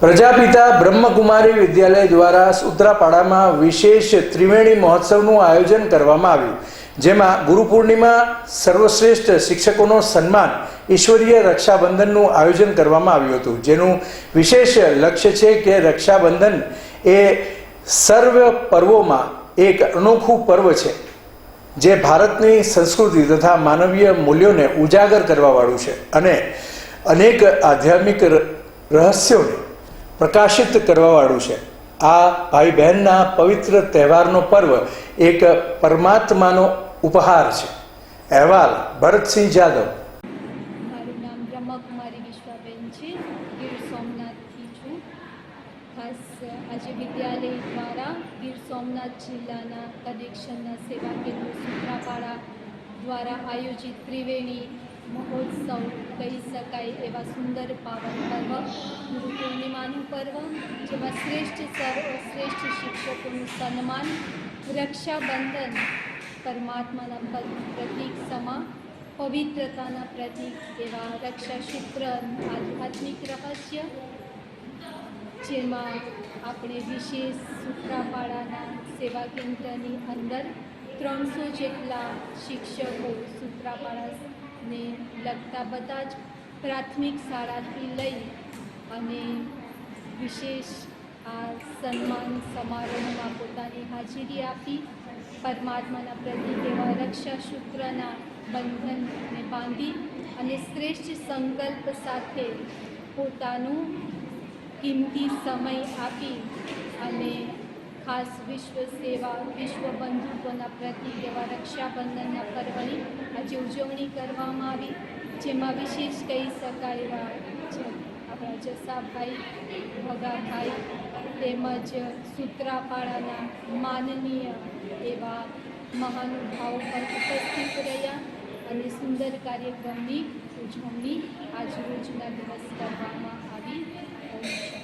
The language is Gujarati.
પ્રજાપિતા બ્રહ્મકુમારી વિદ્યાલય દ્વારા સુત્રાપાડામાં વિશેષ ત્રિવેણી મહોત્સવનું આયોજન કરવામાં આવ્યું, જેમાં ગુરુપૂર્ણિમા, સર્વશ્રેષ્ઠ શિક્ષકોનો સન્માન, ઈશ્વરીય રક્ષાબંધનનું આયોજન કરવામાં આવ્યું હતું. જેનું વિશેષ લક્ષ્ય છે કે રક્ષાબંધન એ સર્વ પર્વોમાં એક અનોખું પર્વ છે, જે ભારતની સંસ્કૃતિ તથા માનવીય મૂલ્યોને ઉજાગર કરવાવાળું છે અને અનેક આધ્યાત્મિક રહસ્યોને પ્રકાશિત કરવાવાળું છે. આ ભાઈ બહેનના પવિત્ર તહેવારનો પર્વ એક પરમાત્માનો ઉપહાર છે. અહેવાલ, ભરતસિંહ જાદવ. મારું નામ બ્રહ્મકુમારી વિશ્વાબેન છે. ગીર સોમનાથથી છું. ખાસ આજે વિદ્યાલય દ્વારા ગીર સોમનાથ જિલ્લાના કનેક્શનના સેવા કેન્દ્ર સુત્રાપાડા દ્વારા આયોજિત ત્રિવેણી મહોત્સવ કહી શકાય એવા સુંદર પાવન પર્વ પૂર્ણિમાનું પર્વ, જેમાં શ્રેષ્ઠ સર્વશ્રેષ્ઠ શિક્ષકોનું સન્માન, રક્ષાબંધન, પરમાત્માના પ્રતીક સમા, પવિત્રતાના પ્રતીક એવા રક્ષાસૂત્ર આધ્યાત્મિક રહસ્ય, જેમાં આપણે વિશેષ સૂત્રાપાડાના સેવા કેન્દ્રની અંદર ત્રણસો જેટલા શિક્ષકો સૂત્રાપાડાને લગતા બધા જ પ્રાથમિક શાળાથી લઈ અને વિશેષ આ સન્માન સમારોહમાં પોતાની હાજરી આપી પરમાત્માના પ્રતિક એવા રક્ષાસૂત્રના બંધનને બાંધી અને શ્રેષ્ઠ સંકલ્પ સાથે પોતાનું કિંમતી સમય આપી અને ખાસ વિશ્વ સેવા, વિશ્વ બંધુત્વના પ્રતિક એવા રક્ષાબંધનના પર્વની આજે ઉજવણી કરવામાં આવી, જેમાં વિશેષ કહી શકાય એવા આપણા જસાભાઈ, ભગાભાઈ તેમજ સૂત્રાપાડાના માનનીય એવા મહાનુભાવો પણ ઉપસ્થિત રહ્યા અને સુંદર કાર્યક્રમની ઉજવણી આજરોજના દિવસ કરવામાં આવી